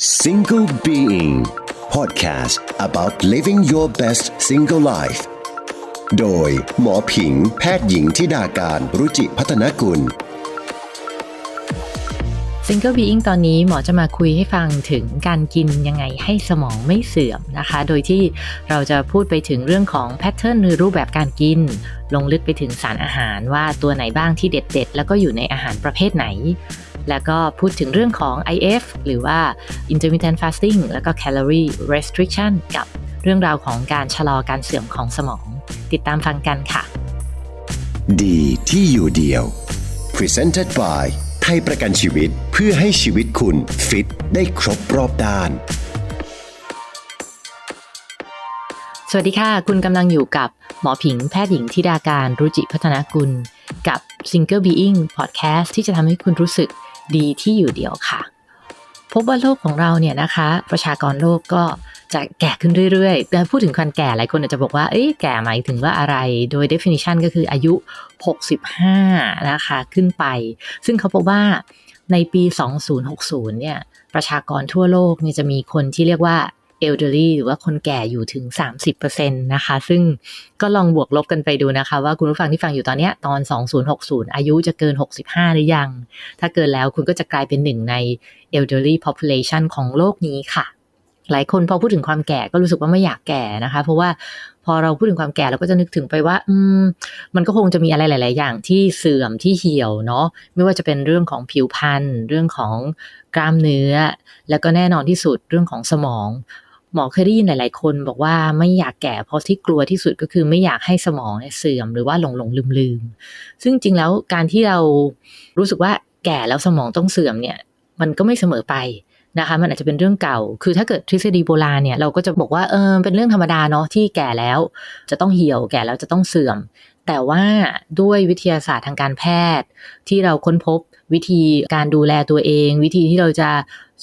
Single Being Podcast about living your best single life โดยหมอผิงแพทย์หญิงทิดาการรุจิพัฒนกุล Single Being ตอนนี้หมอจะมาคุยให้ฟังถึงการกินยังไงให้สมองไม่เสื่อมนะคะ โดยที่เราจะพูดไปถึงเรื่องของแพทเทิร์นหรือรูปแบบการกิน ลงลึกไปถึงสารอาหารว่าตัวไหนบ้างที่เด็ดๆ แล้วก็อยู่ในอาหารประเภทไหน แล้วก็พูดถึงเรื่องของ IF หรือว่า intermittent fasting แล้วก็ calorie restriction กับเรื่องราวของการชะลอการเสื่อมของสมอง ติดตามฟังกันค่ะ ดีที่อยู่เดียว Presented by ไทยประกันชีวิตเพื่อให้ชีวิตคุณฟิตได้ครบรอบด้านสวัสดีค่ะ คุณกำลังอยู่กับหมอผิงแพทย์หญิงทิดาการรุจิพัฒนากุล กับ Single Being Podcast ที่จะทำให้คุณรู้สึก ดีที่อยู่เดียวค่ะ พบว่าโลกของเราเนี่ยนะคะ ประชากรโลกก็จะแก่ขึ้นเรื่อยๆแต่พูดถึงความแก่หลายคนอาจจะบอกว่า เอ้ยแก่หมายถึงว่าอะไร โดย definition ก็คืออายุ 65 นะคะขึ้นไป ซึ่งเขาบอกว่าในปี 2060 เนี่ย ประชากรทั่วโลกเนี่ยจะมีคนที่เรียกว่า elderly หรือว่าคนแก่อยู่ถึง 30%นะคะ ซึ่งก็ลองบวกลบกันไปดูนะคะ ว่าคุณผู้ฟังที่ฟังอยู่ตอนนี้ตอน 2060 อายุจะเกิน 65 หรือยัง ถ้าเกินแล้วคุณก็จะกลายเป็นหนึ่งใน elderly population ของโลกนี้ค่ะ หลายคนพอพูดถึงความแก่ก็รู้สึกว่าไม่อยากแก่นะคะ เพราะว่าพอเราพูดถึงความแก่เราก็จะนึกถึงไปว่า อืม มันก็คงจะมีอะไรหลาย ๆ อย่างที่เสื่อมที่เหี่ยวเนาะไม่ว่าจะเป็นเรื่องของผิวพรรณเรื่องของกล้ามเนื้อ แล้วก็แน่นอนที่สุดเรื่องของสมอง หมอเคยได้ยินหลาย ๆ คนบอกว่าไม่อยากแก่เพราะที่กลัวที่สุดก็คือไม่อยากให้สมองเนี่ยเสื่อมหรือว่าหลงหลงลืมลืมซึ่งจริงแล้วการที่เรารู้สึกว่าแก่แล้วสมองต้องเสื่อมเนี่ย มันก็ไม่เสมอไปนะคะ มันอาจจะเป็นเรื่องเก่า คือถ้าเกิดทฤษฎีโบราณเนี่ยเราก็จะบอกว่าเออเป็นเรื่องธรรมดาเนาะที่แก่แล้ว จะต้องเหี่ยวแก่แล้วจะต้องเสื่อม แต่ว่าด้วยวิทยาศาสตร์ทางการแพทย์ ที่เราค้นพบวิธีการดูแลตัวเอง วิธีที่เราจะ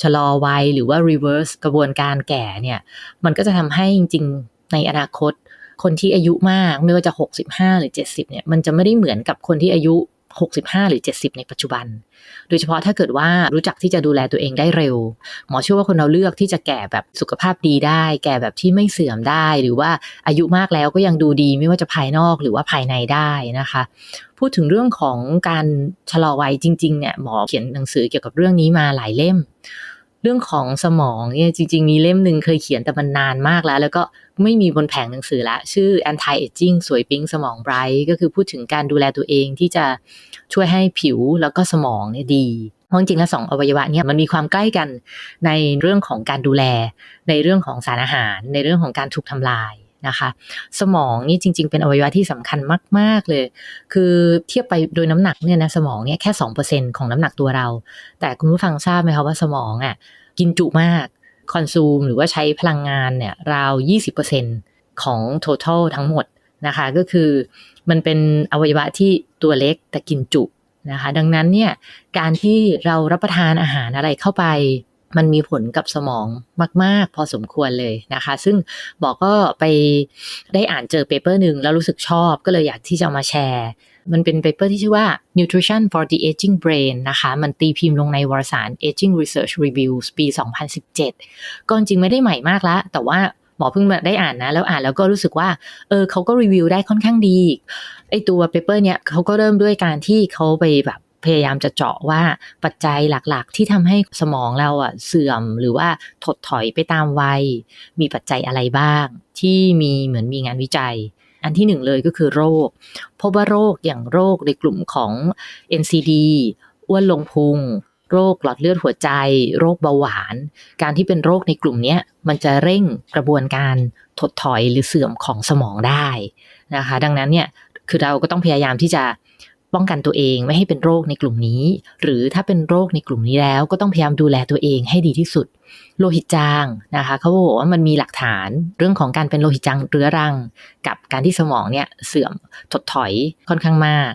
ชะลอวัยหรือว่า reverse กระบวนการแก่เนี่ย มันก็จะทำให้จริงๆ ในอนาคต คนที่อายุมากไม่ว่าจะ 65 หรือ 70เนี่ยมันจะไม่ได้เหมือนกับคนที่อายุ 65 หรือ 70 ในปัจจุบัน โดยเฉพาะถ้าเกิดว่ารู้จักที่จะดูแลตัวเองได้เร็ว หมอเชื่อว่าคนเราเลือกที่จะแก่แบบสุขภาพดีได้ แก่แบบที่ไม่เสื่อมได้ หรือว่าอายุมากแล้วก็ยังดูดีไม่ว่าจะภายนอกหรือว่าภายในได้นะคะ พูดถึงเรื่องของการชะลอวัยจริงๆเนี่ยหมอเขียนหนังสือเกี่ยวกับเรื่องนี้มาหลายเล่ม เรื่องของสมองเนี่ยจริง ๆ มีเล่มหนึ่งเคยเขียนแต่มันนานมากแล้ว แล้วก็ไม่มีบนแผงหนังสือละ ชื่อ anti aging สวยปิ้งสมองไบรท์ก็คือพูดถึงการดูแลตัวเองที่จะช่วยให้ผิวแล้วก็สมองเนี่ยดีเพราะจริงแล้วสองอวัยวะเนี่ยมันมีความใกล้กันในเรื่องของการดูแล ในเรื่องของสารอาหาร ในเรื่องของการถูกทำลาย นะคะ สมองนี่จริง ๆ เป็นอวัยวะที่สำคัญมาก ๆ เลย คือเทียบไปโดยน้ำหนักเนี่ยนะสมองเนี่ยแค่2%ของน้ำหนักตัวเรา แต่คุณผู้ฟังทราบไหมคะว่าสมองอะกินจุมากคอนซูมหรือว่าใช้พลังงานเนี่ยราว 20%ของ total ทั้งหมดนะคะ ก็คือมันเป็นอวัยวะที่ตัวเล็กแต่กินจุนะคะ ดังนั้นเนี่ยการที่เรารับประทานอาหารอะไรเข้าไป มันมีผลกับสมองมาก ๆ พอสมควรเลยนะคะ ซึ่งบอกก็ไปได้อ่านเจอเปเปอร์หนึ่งแล้วรู้สึกชอบก็เลยอยากที่จะมาแชร์ มันเป็นเปเปอร์ที่ชื่อว่า Nutrition for the Aging Brain นะคะ มันตีพิมพ์ลงในวารสาร Aging Research Reviews ปี 2017 ก็จริงไม่ได้ใหม่มากแล้ว แต่ว่าหมอเพิ่งมาได้อ่านนะ แล้วอ่านแล้วก็รู้สึกว่า เออเขาก็รีวิวได้ค่อนข้างดี ไอตัวเปเปอร์เนี่ยเขาก็เริ่มด้วยการที่เขาไปแบบ พยายามจะเจาะว่าปัจจัยหลักๆ ที่ทำให้สมองเราอะเสื่อมหรือว่าถดถอยไปตามวัย มีปัจจัยอะไรบ้าง ที่มีเหมือนมีงานวิจัย อันที่หนึ่งเลยก็คือโรค พบว่าโรคอย่างโรคในกลุ่มของ NCD อ้วนลงพุงโรคหลอดเลือดหัวใจ โรคเบาหวาน การที่เป็นโรคในกลุ่มนี้มันจะเร่งกระบวนการถดถอยหรือเสื่อมของสมองได้นะคะ ดังนั้นเนี่ยคือเราก็ต้องพยายามที่จะ ป้องกันตัวเองไม่ให้เป็นโรคในกลุ่มนี้ หรือถ้าเป็นโรคในกลุ่มนี้แล้ว ก็ต้องพยายามดูแลตัวเองให้ดีที่สุด โลหิตจางนะคะเขาบอกว่ามันมีหลักฐานเรื่องของการเป็นโลหิตจางเรื้อรัง กับการที่สมองเนี่ยเสื่อมถดถอยค่อนข้างมาก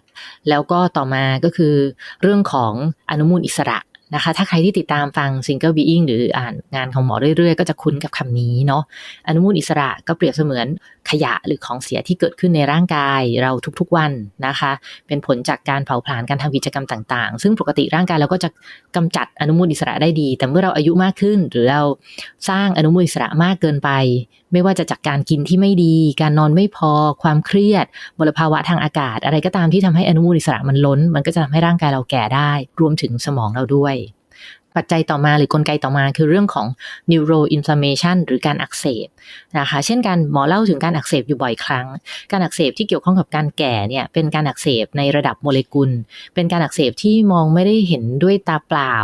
แล้วก็ต่อมาก็คือ เรื่องของอนุมูลอิสระ นะคะ ถ้าใครที่ติดตามฟัง Single Being หรืออ่านงานของหมอเรื่อยๆ ก็จะคุ้นกับคำนี้เนาะอนุมูลอิสระก็เปรียบเสมือนขยะหรือของเสียที่เกิดขึ้นในร่างกายเราทุกๆวันนะคะ เป็นผลจากการเผาผลาญการทำกิจกรรมต่างๆ ซึ่งปกติร่างกายเราก็จะกำจัดอนุมูลอิสระได้ดี แต่เมื่อเราอายุมากขึ้น หรือเราสร้างอนุมูลอิสระมากเกินไป ไม่ว่าจะจากการกินที่ไม่ดี การนอนไม่พอ ความเครียดมลภาวะทางอากาศ อะไรก็ตามที่ทำให้อนุมูลอิสระมันล้น มันก็จะทำให้ร่างกายเราแก่ได้ รวมถึงสมองเราด้วย ปัจจัยต่อมาหรือกลไกต่อมาคือเรื่องของ neuroinflammation หรือการอักเสบนะคะ เช่นกันหมอเล่าถึงการอักเสบอยู่บ่อยครั้ง การอักเสบที่เกี่ยวข้องกับการแก่เนี่ยเป็นการอักเสบในระดับโมเลกุล เป็นการอักเสบที่มองไม่ได้เห็นด้วยตาเปล่า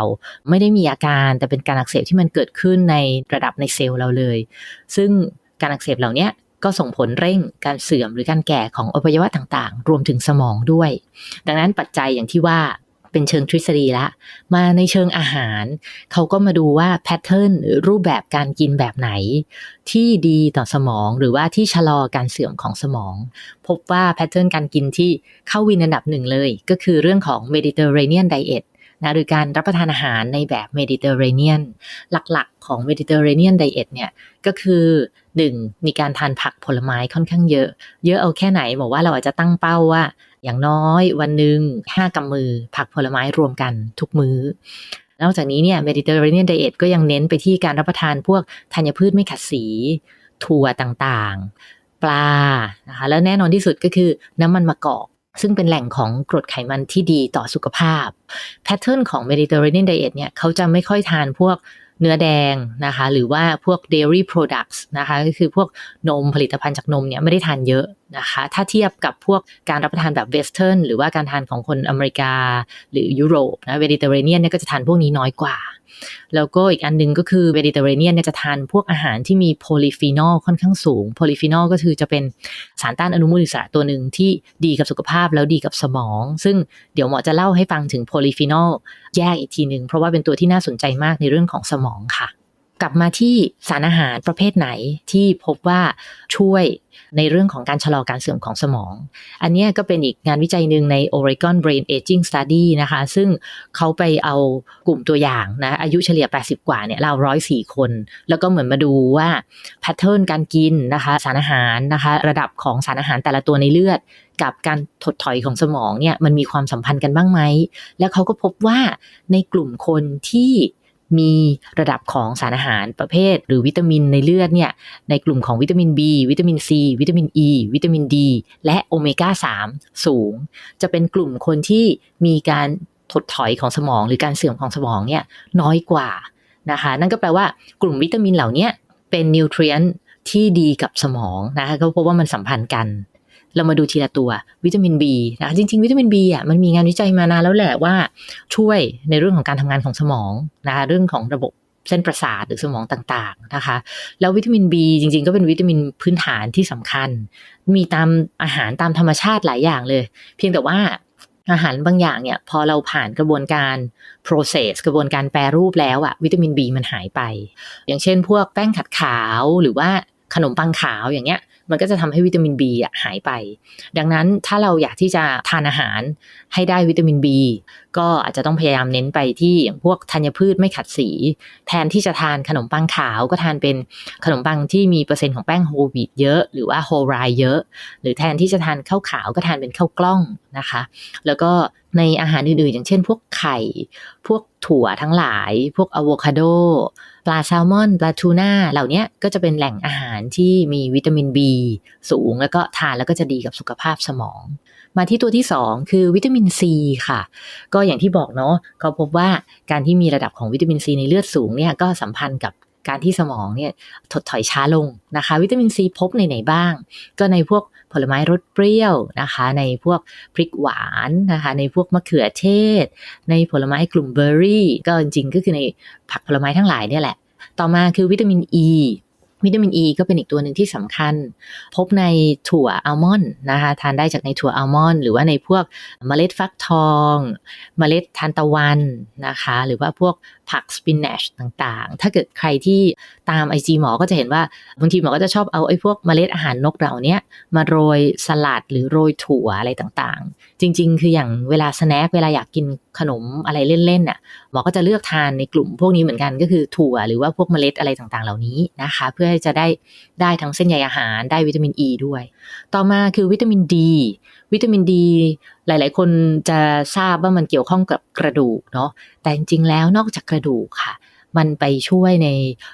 ไม่ได้มีอาการแต่เป็นการอักเสบที่มันเกิดขึ้นในระดับในเซลล์เราเลย ซึ่งการอักเสบเหล่านี้ก็ส่งผลเร่งการเสื่อมหรือการแก่ของอวัยวะต่างๆ รวมถึงสมองด้วย ดังนั้นปัจจัยอย่างที่ว่า เป็นเชิงทฤษฎีละ มาในเชิงอาหาร เขาก็มาดูว่าแพทเทิร์นรูปแบบการกินแบบไหน ที่ดีต่อสมองหรือว่าที่ชะลอการเสื่อมของสมอง พบว่าแพทเทิร์นการกินที่เข้าวินอันดับหนึ่งเลย ก็คือเรื่องของ Mediterranean Diet นะหรือการรับประทานอาหารในแบบ Mediterranean หลักๆ ของ Mediterranean Diet เนี่ยก็คือ 1. มีการทานผักผลไม้ค่อนข้างเยอะ เยอะเอาแค่ไหนบอกว่าเราอาจจะตั้งเป้าว่า อย่างน้อยวันหนึ่งห้ากำมือ ผักผลไม้รวมกันทุกมือ้อนอกจากนี้เนี่ย Mediterranean Diet ก็ยังเน้นไปที่การรับประทานพวกธัญพืชไม่ขัดสี ถั่วต่างๆ ปลานะคะแล้วแน่นอนที่สุดก็คือน้ำมันมะกอกซึ่งเป็นแหล่งของกรดไขมันที่ดีต่อสุขภาพ แพทเทิร์นของ Mediterranean Diet เนี่ยเขาจะไม่ค่อยทานพวก เนื้อแดงนะคะ หรือว่าพวก dairy products นะคะ ก็คือพวกนมผลิตภัณฑ์จากนมเนี่ยไม่ได้ทานเยอะนะคะ ถ้าเทียบกับพวกการรับประทานแบบเวสเทิร์นหรือว่าการทานของคนอเมริกา หรือยุโรปนะเวดิเตอร์เรเนียนเนี่ยก็จะทานพวกนี้น้อยกว่า แล้วก็อีกอันนึงก็คือเวดิเตอร์เรเนียนเนี่ยจะทานพวกอาหารที่มีโพลีฟีนอลค่อนข้างสูงโพลีฟีนอลก็คือจะเป็นสารต้านอนุมูลอิสระตัวหนึ่งที่ดีกับสุขภาพแล้วดีกับสมอง ซึ่งเดี๋ยวหมอจะเล่าให้ฟังถึงโพลีฟีนอลแยกอีกทีหนึ่งเพราะว่าเป็นตัวที่น่าสนใจมากในเรื่องของสมองค่ะ กลับมาที่สารอาหารประเภทไหนที่พบว่าช่วยในเรื่องของการชะลอการเสื่อมของสมอง อันนี้ก็เป็นอีกงานวิจัยหนึ่งใน Oregon Brain Aging Study นะคะ ซึ่งเขาไปเอากลุ่มตัวอย่างนะ อายุเฉลี่ย 80 กว่าเนี่ยเราร้อยสี่คน แล้วก็เหมือนมาดูว่าแพทเทิร์นการกินนะคะ สารอาหารนะคะ ระดับของสารอาหารแต่ละตัวในเลือด กับการถดถอยของสมองเนี่ยมันมีความสัมพันธ์กันบ้างไหม แล้วเขาก็พบว่าในกลุ่มคนที่ มีระดับของสารอาหารประเภท หรือวิตามินในเลือดเนี่ยในกลุ่มของวิตามิน B วิตามิน C วิตามิน E วิตามิน D และโอเมก้า3สูง จะเป็นกลุ่มคนที่มีการถดถอยของสมองหรือการเสื่อมของสมองเนี่ยน้อยกว่านะคะนั่นก็แปลว่ากลุ่มวิตามินเหล่านี้เป็นนิวทรีนที่ดีกับสมองนะคะก็พบว่ามันสัมพันธ์กัน เรามาดูทีละตัววิตามิน B นะคะจริง ๆ วิตามิน B อะมันมีงานวิจัยมานานแล้วแหละว่าช่วยในเรื่องของการทำงานของสมองนะคะเรื่องของระบบเส้นประสาทหรือสมองต่างๆนะคะ แล้ววิตามิน B จริง ๆ ก็เป็นวิตามินพื้นฐานที่สำคัญ มีตามอาหารตามธรรมชาติหลายอย่างเลย เพียงแต่ว่าอาหารบางอย่างเนี่ยพอเราผ่านกระบวนการ process กระบวนการแปรรูปแล้วอะวิตามิน B มันหายไป อย่างเช่นพวกแป้งขัดขาวหรือว่าขนมปังขาวอย่างเงี้ย มันก็จะทำให้วิตามิน B อะหายไป ดังนั้นถ้าเราอยากที่จะทานอาหารให้ได้วิตามิน B ก็อาจจะต้องพยายามเน้นไปที่อย่างพวกธัญพืชไม่ขัดสี แทนที่จะทานขนมปังขาวก็ทานเป็นขนมปังที่มีเปอร์เซ็นต์ของแป้งโฮลวีตเยอะ หรือว่าโฮไรเยอะ หรือแทนที่จะทานข้าวขาวก็ทานเป็นข้าวกล้องนะคะ แล้วก็ ในอาหารอื่นๆ อย่างเช่น พวกไข่ พวกถั่วทั้งหลาย พวกอะโวคาโด ปลาแซลมอน ปลาทูน่า เหล่านี้ก็จะเป็นแหล่งอาหารที่มีวิตามิน B สูง แล้วก็ทานแล้วก็จะดีกับสุขภาพสมอง มาที่ตัวที่ 2 คือวิตามินซีค่ะ ก็อย่างที่บอกเนาะเขาพบว่าการที่มีระดับของวิตามินซีในเลือดสูงเนี่ยก็สัมพันธ์กับการที่สมองเนี่ยถดถอยช้าลงนะคะ วิตามินซีพบในไหนบ้าง ก็ในพวก ผลไม้รสเปรี้ยวนะคะ ในพวกพริกหวานนะคะ ในพวกมะเขือเทศ ในผลไม้กลุ่มเบอร์รี่ ก็จริงๆก็คือในผักผลไม้ทั้งหลายเนี่ยแหละ ต่อมาคือวิตามินอ e, ี วิตามินอ e ีก็เป็นอีกตัวหนึ่งที่สำคัญ พบในถั่วอัลมอนด์นะคะทานได้จากในถั่วอัลมอนด์หรือว่าในพวกเมล็ดฟักทองเมล็ดทานตะวันนะคะ หรือว่าพวกผักสปินเนชต่างๆ ถ้าเกิดใครที่ตามไอจีหมอก็จะเห็นว่าบางทีหมอก็จะชอบเอาไอ้พวกเมล็ดอาหารนกเหล่านี้มาโรยสลัดหรือโรยถั่วอะไรต่างๆ จริง ๆ คืออย่างเวลาสแน็คเวลาอยากกิน ขนมอะไรเล่นๆน่ะหมอก็จะเลือกทานในกลุ่มพวกนี้เหมือนกันก็คือถั่วหรือว่าพวกเมล็ดอะไรต่างๆ เหล่านี้นะคะ เพื่อจะได้ได้ทั้งเส้นใยอาหารได้วิตามินอ e ีด้วย ต่อมาคือวิตามินดีวิตามินดีหลาย ๆ คนจะทราบว่ามันเกี่ยวข้องกับกระดูกเนาะแต่จริงๆแล้วนอกจากกระดูกค่ะ มันไปช่วยใน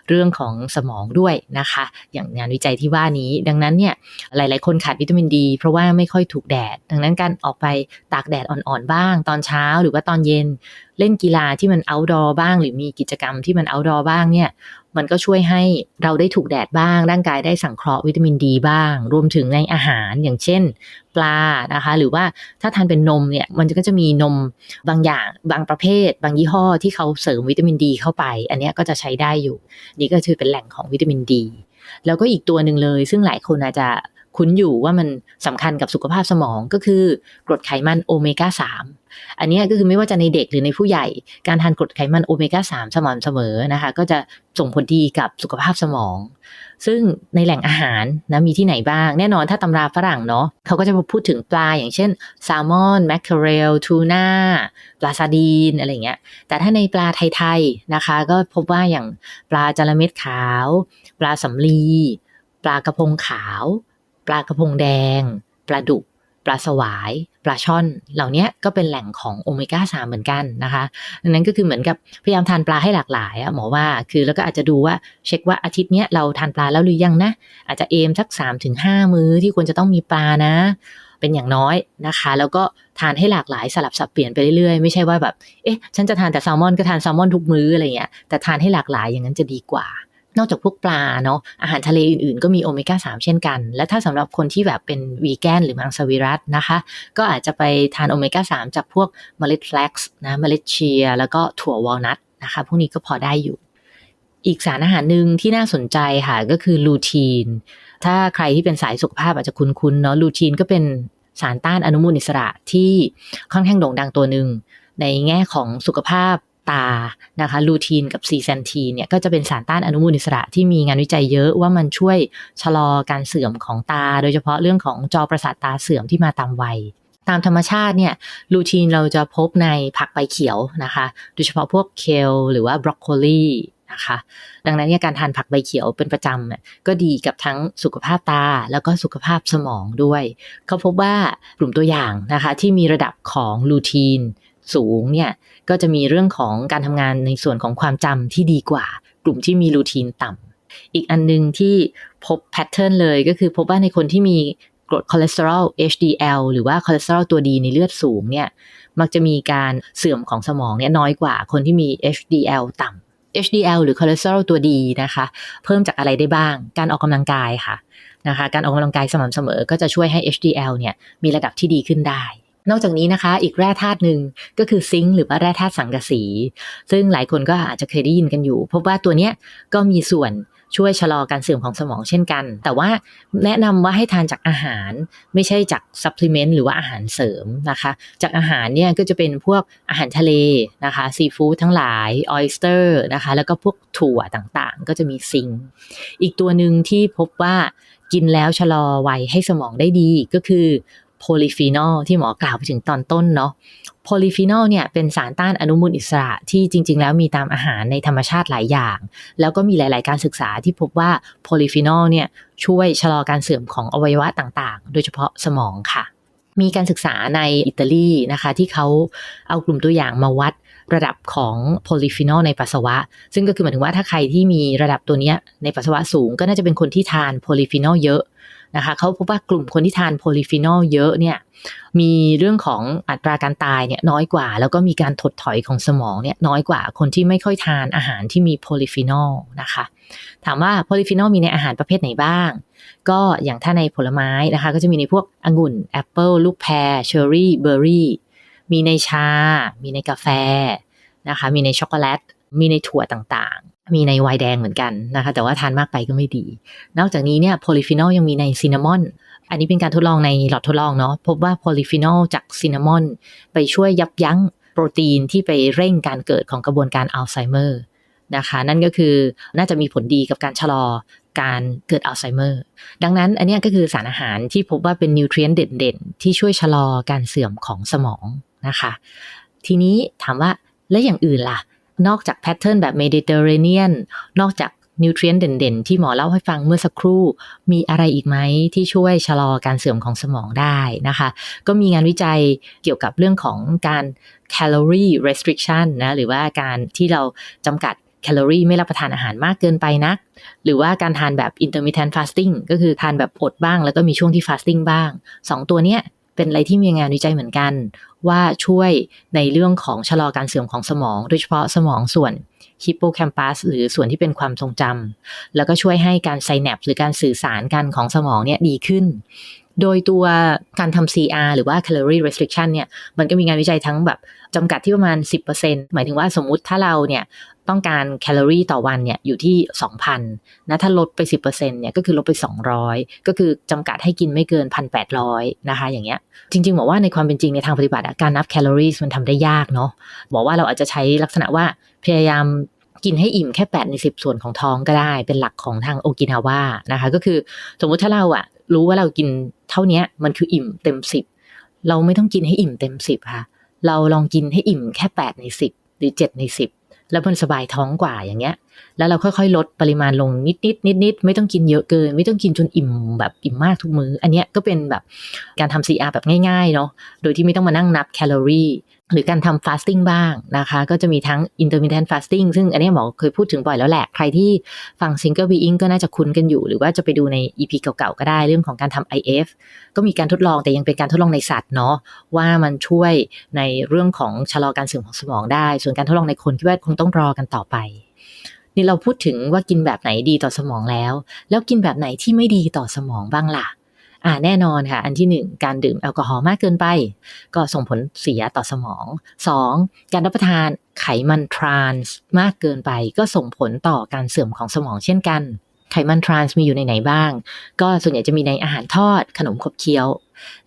เรื่องของสมองด้วยนะคะ อย่างงานวิจัยที่ว่านี้ ดังนั้นเนี่ยหลาย ๆ คนขาดวิตามินดี เพราะว่าไม่ค่อยถูกแดด ดังนั้นการออกไปตากแดดอ่อน ๆ บ้าง ตอนเช้าหรือว่าตอนเย็นเล่นกีฬาที่มัน outdoor บ้าง หรือมีกิจกรรมที่มัน outdoor บ้างเนี่ย มันก็ช่วยให้เราได้ถูกแดดบ้าง ร่างกายได้สังเคราะห์วิตามินดีบ้าง รวมถึงในอาหารอย่างเช่น ปลานะคะ หรือว่าถ้าทานเป็นนมเนี่ย มันก็จะมีนมบางอย่างบางประเภท บางยี่ห้อที่เขาเสริมวิตามินดีเข้าไป อันนี้ก็จะใช้ได้อยู่ นี่ก็คือเป็นแหล่งของวิตามินดี แล้วก็อีกตัวหนึ่งเลย ซึ่งหลายคนอาจจะคุ้นอยู่ว่ามันสำคัญกับสุขภาพสมองก็คือกรดไขมันโอเมก้า3 อันนี้ก็คือไม่ว่าจะในเด็กหรือในผู้ใหญ่ การทานกรดไขมันโอเมก้า3สม่ำเสมอนะคะ ก็จะส่งผลดีกับสุขภาพสมอง ซึ่งในแหล่งอาหารนะมีที่ไหนบ้าง แน่นอนถ้าตำราฝรั่งเนาะเขาก็จะพูดถึงปลาอย่างเช่นแซลมอนแมคเคเรลทูน่าปลาซาดีนอะไรเงี้ย แต่ถ้าในปลาไทยๆนะคะ ก็พบว่าอย่างปลาจระเม็ดขาว ปลาสำลี ปลากระพงขาว ปลากระพงแดง ปลาดุก ปลาสวาย ปลาช่อน เหล่านี้ก็เป็นแหล่งของโอเมก้า3เหมือนกันนะคะดังนั้นก็คือเหมือนกับพยายามทานปลาให้หลากหลายอะหมอว่าคือแล้วก็อาจจะดูว่าเช็คว่าอาทิตย์นี้เราทานปลาแล้วหรือยังนะ อาจจะเอมสัก 3-5ถึงมื้อที่ควรจะต้องมีปลานะ เป็นอย่างน้อยนะคะ แล้วก็ทานให้หลากหลายสลับสับเปลี่ยนไปเรื่อยๆ ไม่ใช่ว่าแบบเอ๊ะฉันจะทานแต่แซลมอนก็ทานแซลมอนทุกมื้ออะไรเงี้ยแต่ทานให้หลากหลายอย่างนั้นจะดีกว่า นอกจากพวกปลาเนาะอาหารทะเลอื่นๆ ก็มีโอเมก้า3เช่นกัน และถ้าสำหรับคนที่แบบเป็นวีแกนหรือมังสวิรัตนะคะ ก็อาจจะไปทานโอเมก้า3จากพวกเมล็ดแฟลกซ์นะเมล็ดเชียแล้วก็ถั่ววอลนัทนะคะพวกนี้ก็พอได้อยู่ อีกสารอาหารหนึ่งที่น่าสนใจค่ะก็คือลูทีน ถ้าใครที่เป็นสายสุขภาพอาจจะคุ้นๆเนาะลูทีนก็เป็นสารต้านอนุมูลอิสระที่ค่อนข้างโด่งดังตัวหนึ่งในแง่ของสุขภาพ ตานะคะลูทีนกับซีแซนทีเนี่ยก็จะเป็นสารต้านอนุมูลอิสระที่มีงานวิจัยเยอะว่ามันช่วยชะลอการเสื่อมของตา โดยเฉพาะเรื่องของจอประสาทตาเสื่อมที่มาตามวัยตามธรรมชาติเนี่ยลูทีนเราจะพบในผักใบเขียวนะคะ โดยเฉพาะพวกเคลหรือว่าบรอกโคลีนะคะดังนั้นเนี่ยการทานผักใบเขียวเป็นประจำก็ดีกับทั้งสุขภาพตาแล้วก็สุขภาพสมองด้วย เขาพบว่ากลุ่มตัวอย่างนะคะที่มีระดับของลูทีน สูงเนี่ยก็จะมีเรื่องของการทำงานในส่วนของความจำที่ดีกว่า กลุ่มที่มีรูทีนต่ำอีกอันนึงที่พบแพทเทิร์นเลยก็คือพบว่าในคนที่มีกรดคอเลสเตอรอล HDL หรือว่าคอเลสเตอรอลตัวดีในเลือดสูงเนี่ยมักจะมีการเสื่อมของสมองเนี่ยน้อยกว่าคนที่มี HDL ต่ำ HDL หรือคอเลสเตอรอลตัวดีนะคะ เพิ่มจากอะไรได้บ้าง การออกกำลังกายค่ะนะคะ การออกกำลังกายสม่ำเสมอก็จะช่วยให้ HDL เนี่ยมีระดับที่ดีขึ้นได้ นอกจากนี้นะคะ อีกแร่ธาตุหนึ่งก็คือซิงค์หรือว่าแร่ธาตุสังกะสี ซึ่งหลายคนก็อาจจะเคยได้ยินกันอยู่ พบว่าตัวเนี้ยก็มีส่วนช่วยชะลอการเสื่อมของสมองเช่นกัน แต่ว่าแนะนำว่าให้ทานจากอาหาร ไม่ใช่จากซัพพลีเมนต์หรือว่าอาหารเสริมนะคะ จากอาหารเนี่ยก็จะเป็นพวกอาหารทะเลนะคะซีฟู้ดทั้งหลายออยสเตอร์นะคะแล้วก็พวกถั่วต่างๆ ก็จะมีซิงค์อีกตัวหนึ่งที่พบว่ากินแล้วชะลอวัยให้สมองได้ดีก็คือ โพลีฟีนอลที่หมอกล่าวไปถึงตอนต้นเนาะโพลีฟีนอลเนี่ยเป็นสารต้านอนุมูลอิสระที่จริง ๆ แล้วมีตามอาหารในธรรมชาติหลายอย่าง แล้วก็มีหลาย ๆ การศึกษาที่พบว่าโพลีฟีนอลเนี่ยช่วยชะลอการเสื่อมของอวัยวะต่าง ๆ โดยเฉพาะสมองค่ะ มีการศึกษาในอิตาลีนะคะ ที่เขาเอากลุ่มตัวอย่างมาวัดระดับของโพลีฟีนอลในปัสสาวะ ซึ่งก็คือหมายถึงว่าถ้าใครที่มีระดับตัวนี้ในปัสสาวะสูง ก็น่าจะเป็นคนที่ทานโพลีฟีนอลเยอะ นะคะเขาพบว่ากลุ่มคนที่ทานโพลีฟีนอลเยอะเนี่ยมีเรื่องของอัตราการตายเนี่ยน้อยกว่า แล้วก็มีการถดถอยของสมองเนี่ยน้อยกว่าคนที่ไม่ค่อยทานอาหารที่มีโพลีฟีนอลนะคะ ถามว่าโพลีฟีนอลมีในอาหารประเภทไหนบ้าง ก็อย่างถ้าในผลไม้นะคะ ก็จะมีในพวกองุ่นแอปเปิลลูกแพรเชอร์รี่เบอร์รี่มีในชา มีในกาแฟนะคะ มีในช็อกโกแลต มีในถั่วต่างๆมีในไวน์แดงเหมือนกันนะคะ แต่ว่าทานมากไปก็ไม่ดี นอกจากนี้เนี่ยโพลีฟีนอลยังมีในซินนามอน อันนี้เป็นการทดลองในหลอดทดลองเนาะพบว่าโพลีฟีนอลจากซินนามอนไปช่วยยับยั้งโปรตีนที่ไปเร่งการเกิดของกระบวนการอัลไซเมอร์นะคะนั่นก็คือน่าจะมีผลดีกับการชะลอการเกิดอัลไซเมอร์ ดังนั้นอันนี้ก็คือสารอาหารที่พบว่าเป็นนิวเทรียนเด่นๆ ที่ช่วยชะลอการเสื่อมของสมองนะคะ ทีนี้ถามว่าแล้วอย่างอื่นล่ะ นอกจากแพทเทิร์นแบบเมดิเตอร์เรเนียนนอกจากนิวทรีนเด่นๆ ที่หมอเล่าให้ฟังเมื่อสักครู่ มีอะไรอีกไหมที่ช่วยชะลอการเสื่อมของสมองได้นะคะ ก็มีงานวิจัยเกี่ยวกับเรื่องของการ calorie restriction นะหรือว่าการที่เราจำกัดแคลอรี่ไม่รับประทานอาหารมากเกินไปนัก หรือว่าการทานแบบ intermittent fasting ก็คือทานแบบอดบ้างแล้วก็มีช่วงที่ fasting บ้างสองตัวเนี้ยเป็นอะไรที่มีงานวิจัยเหมือนกัน ว่าช่วยในเรื่องของชะลอการเสื่อมของสมอง โดยเฉพาะสมองส่วนฮิปโปแคมปัสหรือส่วนที่เป็นความทรงจำแล้วก็ช่วยให้การไซแนปหรือการสื่อสารกันของสมองเนี่ยดีขึ้น โดยตัวการทำ CR หรือว่า calorie restriction เนี่ย มันก็มีงานวิจัยทั้งแบบจำกัดที่ประมาณ 10%หมายถึงว่าสมมุติถ้าเราเนี่ยต้องการแคลอรี่ต่อวันเนี่ยอยู่ที่ 2,000นะถ้าลดไป 10%เนี่ยก็คือลดไป 200 ก็คือจำกัดให้กินไม่เกิน 1,800 นะคะ อย่างเงี้ย จริงๆบอกว่าในความเป็นจริงในทางปฏิบัติการนับแคลอรี่มันทำได้ยากเนาะบอกว่าเราอาจจะใช้ลักษณะว่าพยายามกินให้อิ่มแค่ 8 ใน 10 ส่วนของท้องก็ได้ เป็นหลักของทางโอกินาว่านะคะ ก็คือสมมุติถ้าเราอะ รู้ว่าเรากินเท่านี้มันคืออิ่มเต็ม10เราไม่ต้องกินให้อิ่มเต็ม10ค่ะเราลองกินให้อิ่มแค่8ใน10หรือ7ใน10แล้วมันสบายท้องกว่าอย่างเงี้ย แล้วเราค่อยๆ ลดปริมาณลงนิดๆนิดๆไม่ต้องกินเยอะเกิน ไม่ต้องกินจนอิ่มแบบอิ่มมากทุกมือ้อ อันเนี้ยก็เป็นแบบการทำ CR แบบง่ายๆเนาะ โดยที่ไม่ต้องมานั่งนับแคลอรี่ หรือการทำ fasting บ้างนะคะ ก็จะมีทั้ง intermittent fasting ซึ่งอันนี้หมอเคยพูดถึงบ่อยแล้วแหละ ใครที่ฟัง single being ก็น่าจะคุ้นกันอยู่ หรือว่าจะไปดูใน EP เก่าๆ ก็ได้เรื่องของการทำ IF ก็มีการทดลองแต่ยังเป็นการทดลองในสัตว์เนาะว่ามันช่วยในเรื่องของชะลอการเสื่อมของสมองได้ ส่วนการทดลองในคนที่ว่าคงต้องรอกันต่อไป นี่เราพูดถึงว่ากินแบบไหนดีต่อสมองแล้ว แล้วกินแบบไหนที่ไม่ดีต่อสมองบ้างล่ะ อ่าแน่นอนค่ะ อันที่หนึ่งการดื่มแอลกอฮอล์มากเกินไป ก็ส่งผลเสียต่อสมองสองการรับประทานไขมันทรานส์มากเกินไป ก็ส่งผลต่อการเสื่อมของสมองเช่นกัน ไขมันทรานส์มีอยู่ในไหนบ้าง ก็ส่วนใหญ่จะมีในอาหารทอดขนมขบเคี้ยว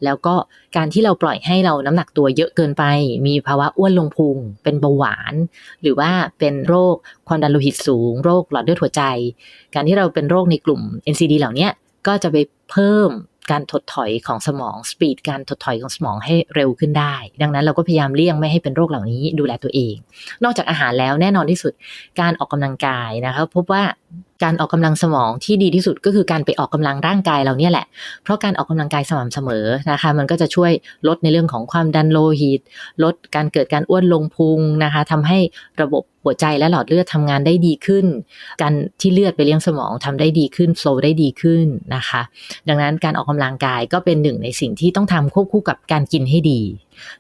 แล้วก็การที่เราปล่อยให้เราน้ำหนักตัวเยอะเกินไป มีภาวะอ้วนลงพุง เป็นเบาหวาน หรือว่าเป็นโรคความดันโลหิตสูง โรคหลอดเลือดหัวใจ การที่เราเป็นโรคในกลุ่ม NCD เหล่านี้ก็จะไปเพิ่ม การถดถอยของสมองสปีดการถดถอยของสมองให้เร็วขึ้นได้ ดังนั้นเราก็พยายามเลี่ยงไม่ให้เป็นโรคเหล่านี้ดูแลตัวเอง นอกจากอาหารแล้วแน่นอนที่สุดการออกกำลังกายนะคะพบว่า การออกกำลังสมองที่ดีที่สุดก็คือการไปออกกำลังร่างกายเราเนี่ยแหละ เพราะการออกกำลังกายสม่ำเสมอนะคะ มันก็จะช่วยลดในเรื่องของความดันโลหิต ลดการเกิดการอ้วนลงพุงนะคะทำให้ระบบหัวใจและหลอดเลือดทำงานได้ดีขึ้น การที่เลือดไปเลี้ยงสมองทำได้ดีขึ้นโฟล์ได้ดีขึ้นนะคะ ดังนั้นการออกกำลังกายก็เป็นหนึ่งในสิ่งที่ต้องทำควบคู่กับการกินให้ดี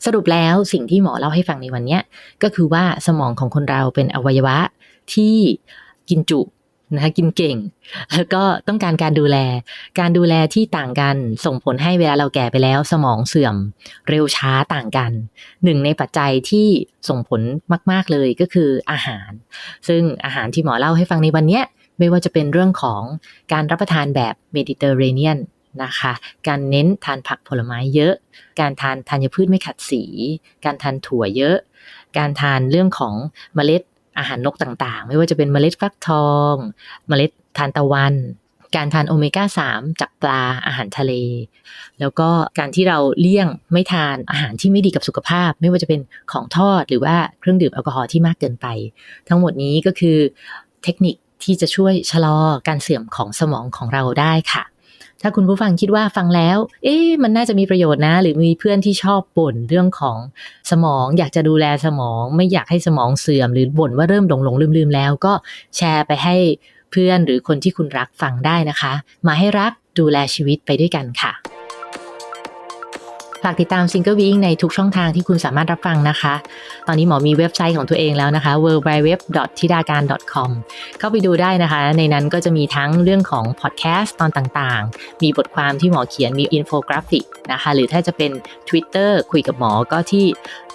สรุปแล้วสิ่งที่หมอเล่าให้ฟังในวันนี้ก็คือว่าสมองของคนเราเป็นอวัยวะที่กินจุ นะคะกินเก่ง แล้วก็ต้องการการดูแล การดูแลที่ต่างกันส่งผลให้เวลาเราแก่ไปแล้ว สมองเสื่อมเร็วช้าต่างกัน หนึ่งในปัจจัยที่ส่งผลมาก ๆเลยก็คืออาหาร ซึ่งอาหารที่หมอเล่าให้ฟังในวันนี้ไม่ว่าจะเป็นเรื่องของการรับประทานแบบเมดิเตอร์เรเนียนนะคะ การเน้นทานผักผลไม้เยอะ การทานธัญพืชไม่ขัดสี การทานถั่วเยอะ การทานเรื่องของเมล็ด อาหารนกต่างๆ ไม่ว่าจะเป็นเมล็ดฟักทอง เมล็ดทานตะวัน การทานโอเมก้า 3 จากปลาอาหารทะเล แล้วก็การที่เราเลี่ยงไม่ทานอาหารที่ไม่ดีกับสุขภาพ ไม่ว่าจะเป็นของทอดหรือว่าเครื่องดื่มแอลกอฮอล์ที่มากเกินไป ทั้งหมดนี้ก็คือเทคนิคที่จะช่วยชะลอการเสื่อมของสมองของเราได้ค่ะ ถ้าคุณผู้ฟังคิดว่าฟังแล้ว เอ๊ะมันน่าจะมีประโยชน์นะ หรือมีเพื่อนที่ชอบบ่นเรื่องของสมอง อยากจะดูแลสมอง ไม่อยากให้สมองเสื่อม หรือบ่นว่าเริ่มหลงหลงลืมลืมแล้ว ก็แชร์ไปให้เพื่อนหรือคนที่คุณรักฟังได้นะคะ มาให้รักดูแลชีวิตไปด้วยกันค่ะ ฝากติดตาม Single Being ในทุกช่องทางที่คุณสามารถรับฟังนะคะ ตอนนี้หมอมีเว็บไซต์ของตัวเองแล้วนะคะ w w w t i d a k a r c o m เข้าไปดูได้นะคะ ในนั้นก็จะมีทั้งเรื่องของพอดแคสต์ตอนต่างๆ มีบทความที่หมอเขียนมีอินโฟกราฟิกนะคะ หรือถ้าจะเป็น Twitter คุยกับหมอก็ที่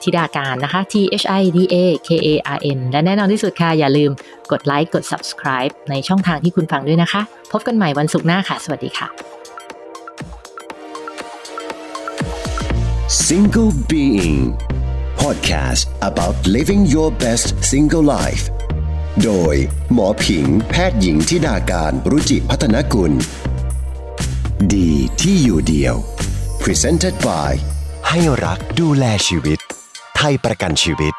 ทิดาการนะคะ T H I D A K A R N และแน่นอนที่สุดค่ะ อย่าลืมกดไลค์กด subscribe ในช่องทางที่คุณฟังด้วยนะคะ พบกันใหม่วันศุกร์หน้าค่ะ สวัสดีค่ะ Single Being Podcast about living your best single life โดย หมอผิง แพทย์หญิงทิดาการรุจิพัฒนกุล ดีที่อยู่เดียว Presented by ให้รักดูแลชีวิต ไทยประกันชีวิต